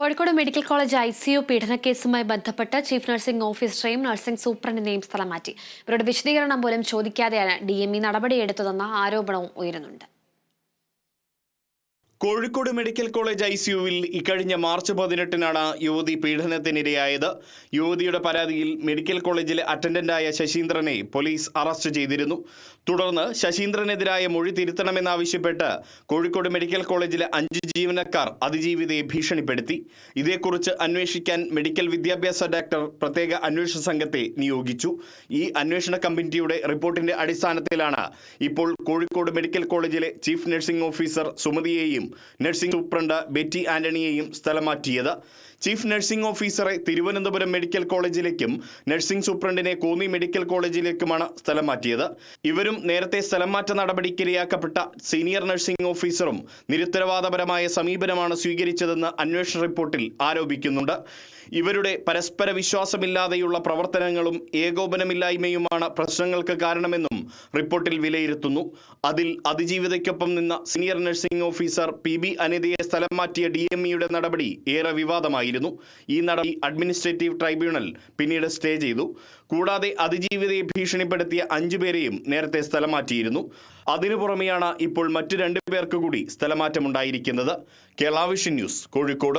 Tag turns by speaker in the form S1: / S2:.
S1: Kozhikode medical college I C U പീഡനക്കേസുമായി ബന്ധപ്പെട്ട് chief nursing ഓഫീസറെയും nursing സൂപ്രണ്ടിനെയും സ്ഥലം മാറ്റി ഇവരുടെ വിശദീകരണം പോലും ചോദിക്കാതെയാണ് ഡി എം ഇ നടപടിയെടുത്തതെന്ന ആരോപണവും ഉയരുന്നുണ്ട്.
S2: കോഴിക്കോട് മെഡിക്കൽ കോളേജ് ഐ സിയുവിൽ ഇക്കഴിഞ്ഞ മാർച്ച് പതിനെട്ടിനാണ് യുവതി പീഡനത്തിനിരയായത്. യുവതിയുടെ പരാതിയിൽ മെഡിക്കൽ കോളേജിലെ അറ്റൻഡന്റായ ശശീന്ദ്രനെ പോലീസ് അറസ്റ്റ് ചെയ്തിരുന്നു. തുടർന്ന് ശശീന്ദ്രനെതിരായ മൊഴി തിരുത്തണമെന്നാവശ്യപ്പെട്ട് കോഴിക്കോട് മെഡിക്കൽ കോളേജിലെ അഞ്ച് ജീവനക്കാർ അതിജീവിതയെ ഭീഷണിപ്പെടുത്തി. ഇതേക്കുറിച്ച് അന്വേഷിക്കാൻ മെഡിക്കൽ വിദ്യാഭ്യാസ ഡയറക്ടർ പ്രത്യേക അന്വേഷണ സംഘത്തെ നിയോഗിച്ചു. ഈ അന്വേഷണ കമ്മിറ്റിയുടെ റിപ്പോർട്ടിന്റെ അടിസ്ഥാനത്തിലാണ് ഇപ്പോൾ കോഴിക്കോട് മെഡിക്കൽ കോളേജിലെ ചീഫ് നഴ്സിംഗ് ഓഫീസർ സുമതിയെയും നഴ്സിംഗ് സൂപ്രണ്ട് ബെറ്റി ആന്റണിയെയും സ്ഥലം മാറ്റിയത് ചീഫ് നഴ്സിംഗ് ഓഫീസറെ തിരുവനന്തപുരം മെഡിക്കൽ കോളേജിലേക്കും നഴ്സിംഗ് സൂപ്രണ്ടിനെ കോന്നി മെഡിക്കൽ കോളേജിലേക്കുമാണ് സ്ഥലം മാറ്റിയത് ഇവരും നേരത്തെ സ്ഥലം മാറ്റ നടപടിക്കിരയാക്കപ്പെട്ട സീനിയർ നഴ്സിംഗ് ഓഫീസറും നിരുത്തരവാദപരമായ സമീപനമാണ് സ്വീകരിച്ചതെന്ന് അന്വേഷണ റിപ്പോർട്ടിൽ ആരോപിക്കുന്നുണ്ട്. ഇവരുടെ പരസ്പര വിശ്വാസമില്ലാതെയുള്ള പ്രവർത്തനങ്ങളും ഏകോപനമില്ലായ്മയുമാണ് പ്രശ്നങ്ങൾക്ക് കാരണമെന്നും റിപ്പോർട്ടിൽ വിലയിരുത്തുന്നു. അതിൽ അതിജീവിതയ്ക്കൊപ്പം നിന്ന senior nursing officer P B അനിതയെ സ്ഥലം മാറ്റിയ ഡി എം ഇയുടെ നടപടി ഏറെ വിവാദമായിരുന്നു. ഈ നടപടി അഡ്മിനിസ്ട്രേറ്റീവ് ട്രൈബ്യൂണൽ പിന്നീട് സ്റ്റേ ചെയ്തു. കൂടാതെ അതിജീവിതയെ ഭീഷണിപ്പെടുത്തിയ അഞ്ചു പേരെയും നേരത്തെ സ്ഥലം മാറ്റിയിരുന്നു. അതിനു പുറമെയാണ് ഇപ്പോൾ മറ്റു രണ്ടു പേർക്ക് കൂടി സ്ഥലമാറ്റമുണ്ടായിരിക്കുന്നത്. കേരള ന്യൂസ് കോഴിക്കോട്.